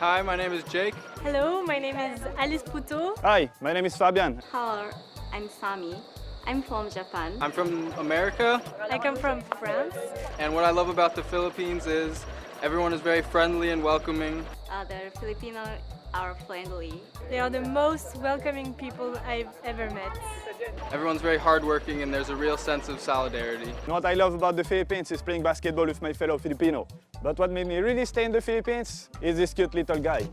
Hi, my name is Jake. Hello, my name is Alice Puto. Hi, my name is Fabian. Hello, I'm Sami. I'm from Japan. I'm from America, I come from France. and what I love about the Philippines is everyone is very friendly and welcoming. Uh, the Filipino are friendly. They are the most welcoming people I've ever met. Everyone's very hardworking, and there's a real sense of solidarity. What I love about the Philippines is playing basketball with my fellow Filipino. But what made me really stay in the Philippines is this cute little guy.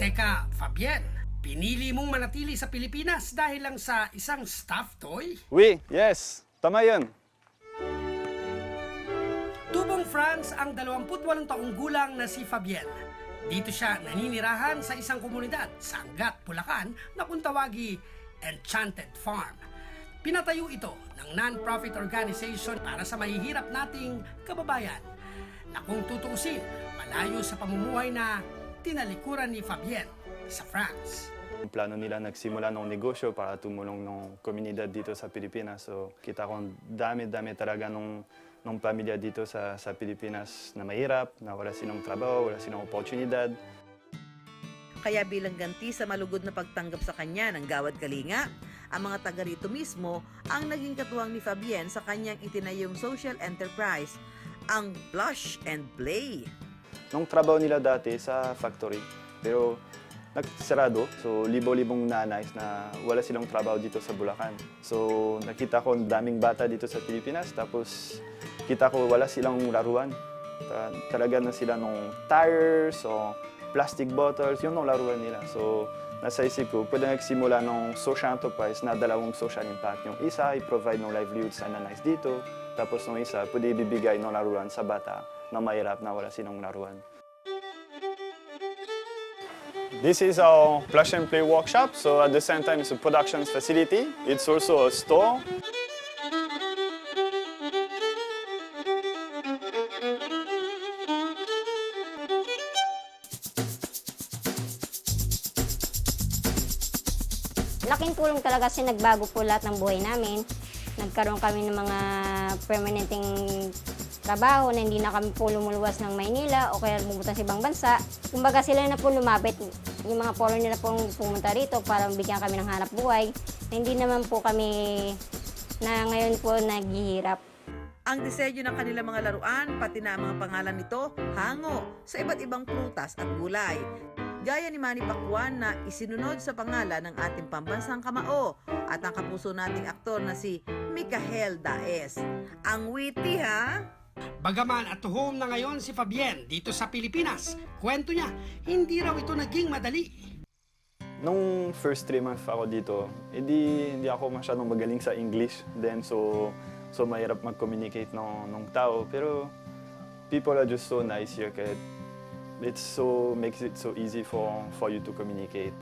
Teka, Fabien, pinili mong manatili sa Pilipinas dahil lang sa isang stuffed toy? Oui, yes, tama yan. Tubong France ang 28 taong gulang na si Fabien. Dito siya naninirahan sa isang komunidad sa Angat, Bulacan na kung tawagi Enchanted Farm. Pinatayo ito ng non-profit organization para sa mahihirap nating kababayan na kung tutuusin, malayo sa pamumuhay na tinalikuran ni Fabien sa France. Yung plano nila nagsimula ng negosyo para tumulong ng komunidad dito sa Pilipinas. So kita ko ang dami-dami talaga nung, nung pamilya dito sa, sa Pilipinas na mahirap, na wala silang trabaho, wala silang oportunidad. Kaya bilang ganti sa malugod na pagtanggap sa kanya ng Gawad Kalinga, ang mga taga rito mismo ang naging katuwang ni Fabien sa kanyang itinayong social enterprise, ang Blush and Play. Nung trabaho nila dati sa factory, pero nagsarado. So, libo-libong nanays na wala silang trabaho dito sa Bulacan. So, nakita ko daming bata dito sa Pilipinas. Tapos, kita ko wala silang laruan. Ta- talaga na sila nung tires o plastic bottles. Yun ang laruan nila. So, nasa isip ko, pwede nagsimula ng social enterprise na dalawang social impact. Yung isa, i-provide ng livelihood sa nanays dito. Tapos, yung isa, pwede ibibigay ng laruan sa bata na mahirap na wala silang laruan. This is our Plush and Play workshop, so at the same time it's a production facility. It's also a store. Laking tulong talaga kasi nagbago po lahat ng buhay namin. Nagkaroon kami ng mga permanenteng trabaho na hindi na kami po lumuluwas ng Maynila o kaya bumuta sa ibang bansa. Kumbaga sila na po lumapit, yung mga foreigner na po pumunta rito para bigyan kami ng hanap buhay. Na hindi naman po kami na ngayon po naghihirap. Ang disenyo ng kanilang mga laruan, pati na ang mga pangalan nito, hango sa iba't ibang prutas at gulay. Gaya ni Manny Pacquiao na isinunod sa pangalan ng ating pambansang kamao at ang kapuso nating aktor na si Mikael Daes. Ang witty ha? Bagaman at home na ngayon si Fabien dito sa Pilipinas, kwento niya, hindi raw ito naging madali. Nung first three months ako dito, hindi, hindi ako masyadong magaling sa English. Then so, so mahirap mag-communicate ng, ng tao. Pero people are just so nice here kaya it's so, makes it so easy for, for you to communicate.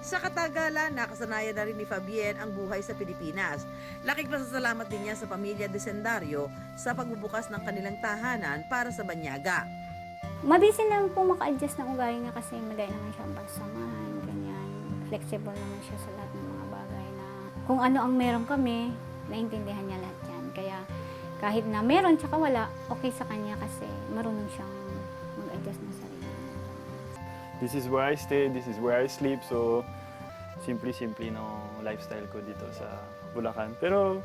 Sa katagalan, nakasanayan na rin ni Fabien ang buhay sa Pilipinas. Laking pasasalamat din niya sa pamilya Desendario sa pagbubukas ng kanilang tahanan para sa banyaga. Mabilis lang po maka-adjust ng ugali niya kasi madali naman siyang pagsamahan, ganyan. Flexible naman siya sa lahat ng mga bagay na kung ano ang meron kami, naintindihan niya lahat yan. Kaya kahit na meron tsaka wala, okay sa kanya kasi This is where I stay, this is where I sleep. So, simple-simple no lifestyle ko dito sa Bulacan. Pero,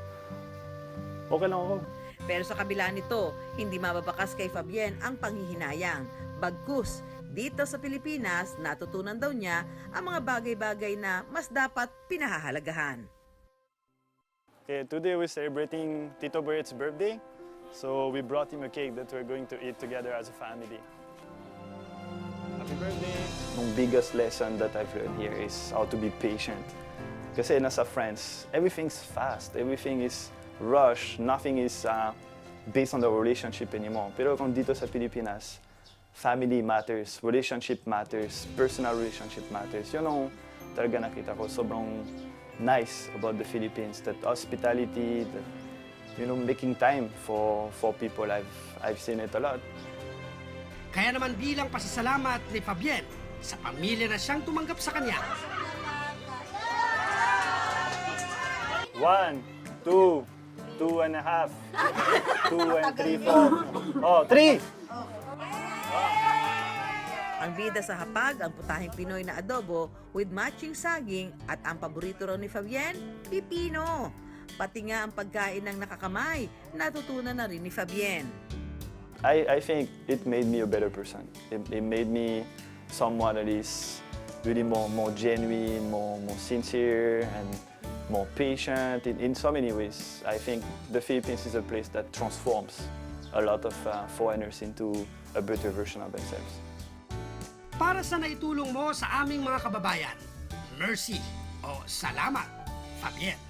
okay lang ako. Pero sa kabila nito, hindi mababakas kay Fabien ang panghihinayang. Bagkus, dito sa Pilipinas, natutunan daw niya ang mga bagay-bagay na mas dapat pinahahalagahan. Okay, today we're celebrating Tito Bert's birthday. So we brought him a cake that we're going to eat together as a family. Happy birthday! Biggest lesson that I've learned here is how to be patient. Kasi nasa France, everything's fast, everything is rush, nothing is uh, based on the relationship anymore. Pero kung dito sa Pilipinas, family matters, relationship matters, personal relationship matters. Yun ang talaga nakita ko, sobrang nice about the Philippines, that hospitality, that, you know, making time for, for people. I've, I've seen it a lot. Kaya naman bilang pasasalamat ni Fabien sa pamilya na siyang tumanggap sa kanya, One, two, two and a half, two and three, four. Oh, three! Ang bida sa hapag, ang putahing Pinoy na adobo with matching saging at ang paborito raw ni Fabienne, pipino. Pati nga ang pagkain ng nakakamay, natutunan na rin ni Fabienne. I, I think it made me a better person. It, it made me someone that is really more, more genuine, more, more sincere, and more patient in, in so many ways. I think the Philippines is a place that transforms a lot of uh, foreigners into a better version of themselves. Para sa naitulong mo sa aming mga kababayan, mercy o salamat, Fabienne.